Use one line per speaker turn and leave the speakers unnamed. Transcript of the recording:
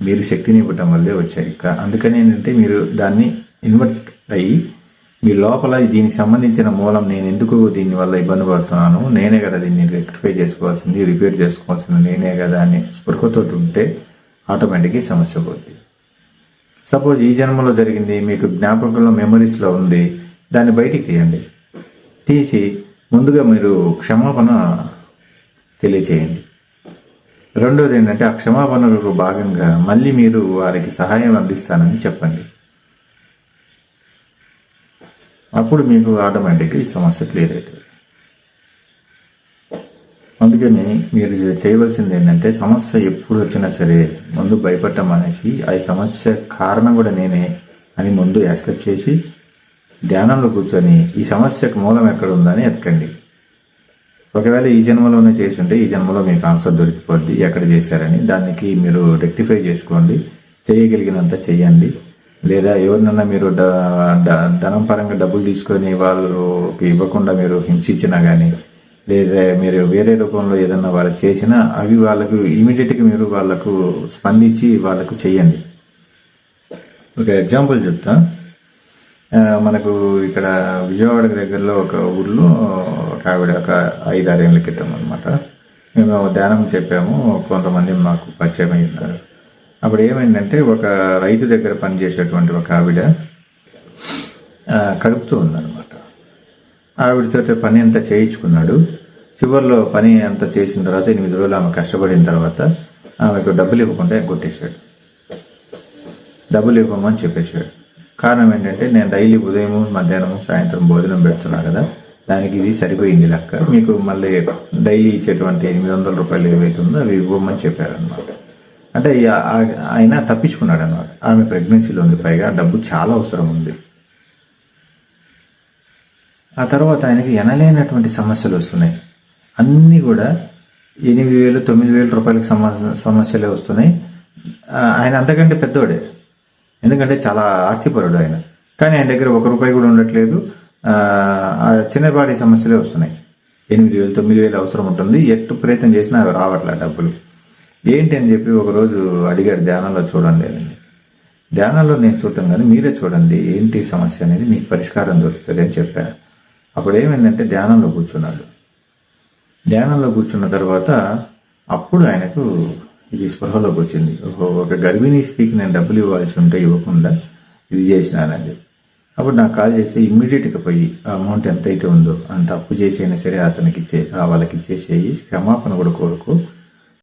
మీరు శక్తిని ఇవ్వటం వల్లే వచ్చాయి. అందుకని ఏంటంటే మీరు దాన్ని ఇన్వర్ట్ అయ్యి మీ లోపల దీనికి సంబంధించిన మూలం నేను ఎందుకు దీని వల్ల ఇబ్బంది పడుతున్నాను నేనే కదా దీన్ని రెక్టిఫై చేసుకోవాల్సింది రిపేర్ చేసుకోవాల్సింది నేనే కదా అని స్పృహతో ఉంటే ఆటోమేటిక్గా సమస్య పోతుంది సపోజ్ ఈ జన్మలో జరిగింది మీకు జ్ఞాపకంలో మెమరీస్లో ఉంది దాన్ని బయటికి తీయండి. తీసి ముందుగా మీరు క్షమాపణ తెలియచేయండి. రెండోది ఏంటంటే ఆ క్షమాపణలకు భాగంగా మళ్ళీ మీరు వారికి సహాయం అందిస్తానని చెప్పండి. అప్పుడు మీకు ఆటోమేటిక్గా ఈ సమస్య క్లియర్ అవుతుంది. అందుకని మీరు చేయవలసింది ఏంటంటే సమస్య ఎప్పుడు వచ్చినా సరే ముందు భయపడటం అనేసి ఆ సమస్య కారణం కూడా నేనే అని ముందు యాక్సెప్ట్ చేసి ధ్యానంలో కూర్చొని ఈ సమస్యకు మూలం ఎక్కడ ఉందని ఎతకండి. ఒకవేళ ఈ జన్మలోనే చేసి ఉంటే ఈ జన్మలో మీకు ఆన్సర్ దొరికిపోద్ది ఎక్కడ చేశారని. దానికి మీరు రెక్టిఫై చేసుకోండి చేయగలిగినంత చేయండి. లేదా ఎవరినన్నా మీరు ధనం పరంగా డబ్బులు తీసుకొని వాళ్ళకి ఇవ్వకుండా మీరు హింసించినా కానీ లేదా మీరు వేరే రూపంలో ఏదన్నా వాళ్ళకి చేసినా అవి వాళ్ళకు ఇమీడియట్గా మీరు వాళ్ళకు స్పందించి వాళ్ళకు చేయండి. ఒక ఎగ్జాంపుల్ చెప్తా. మనకు ఇక్కడ విజయవాడ దగ్గరలో ఒక ఊర్లో ఒక ఆవిడ ఒక ఐదారేళ్ళ క్రితం అనమాట మేము ధ్యానం చెప్పాము కొంతమంది మాకు పరిచయం అయి ఉన్నారు. అప్పుడు ఏమైందంటే ఒక రైతు దగ్గర పనిచేసేటువంటి ఒక ఆవిడ కడుపుతూ ఉందన్నమాట. ఆవిడతో పని అంతా చేయించుకున్నాడు. చివరిలో పని అంతా చేసిన తర్వాత ఎనిమిది రోజులు ఆమె కష్టపడిన తర్వాత ఆమెకు డబ్బులు ఇవ్వకుండా కొట్టేశాడు డబ్బులు ఇవ్వమని చెప్పేశాడు. కారణం ఏంటంటే నేను డైలీ ఉదయం మధ్యాహ్నం సాయంత్రం భోజనం పెడుతున్నా కదా దానికి ఇది సరిపోయింది లెక్క. మీకు మళ్ళీ డైలీ ఇచ్చేటువంటి ఎనిమిది వందల రూపాయలు ఏవైతుందో అవి ఇవ్వమని చెప్పారనమాట అంటే ఆయన తప్పించుకున్నాడు అనమాట ఆమె ప్రెగ్నెన్సీలో ఉంది పైగా డబ్బు చాలా అవసరం ఉంది. ఆ తర్వాత ఆయనకి ఎనలేనటువంటి సమస్యలు వస్తున్నాయి. అన్నీ కూడా ఎనిమిది వేలు తొమ్మిది వేల రూపాయలకు సమస్య సమస్యలే వస్తున్నాయి. ఆయన అంతకంటే పెద్దోడే. ఎందుకంటే చాలా ఆస్తిపరుడు ఆయన. కానీ ఆయన దగ్గర ఒక రూపాయి కూడా ఉండట్లేదు. ఆ, చిన్నపాటి సమస్యలే వస్తున్నాయి. ఎనిమిది వేలు తొమ్మిది వేలు అవసరం ఉంటుంది. ఎట్టు ప్రయత్నం చేసినా అవి రావట్లే డబ్బులు. ఏంటి అని చెప్పి ఒకరోజు అడిగాడు ధ్యానంలో చూడండి అని. ధ్యానంలో నేను చూడటం కానీ మీరే చూడండి ఏంటి సమస్య అనేది మీకు పరిష్కారం దొరుకుతుంది అని చెప్పాను అప్పుడు ఏమైందంటే ధ్యానంలో కూర్చున్నాడు. ధ్యానంలో కూర్చున్న తర్వాత అప్పుడు ఆయనకు ఇది స్పృహలోకి వచ్చింది. ఒక గర్భిణీ స్త్రీకి నేను డబ్బులు ఇవ్వాల్సి ఉంటే ఇవ్వకుండా ఇది చేసినానండి. అప్పుడు నాకు కాల్ చేస్తే ఇమ్మీడియట్గా పోయి ఆ అమౌంట్ ఎంత అయితే ఉందో అంత అప్పు చేసైనా సరే అతనికి ఇచ్చే ఆ వాళ్ళకి ఇచ్చేసేయి క్షమాపణ కూడా కోరుకో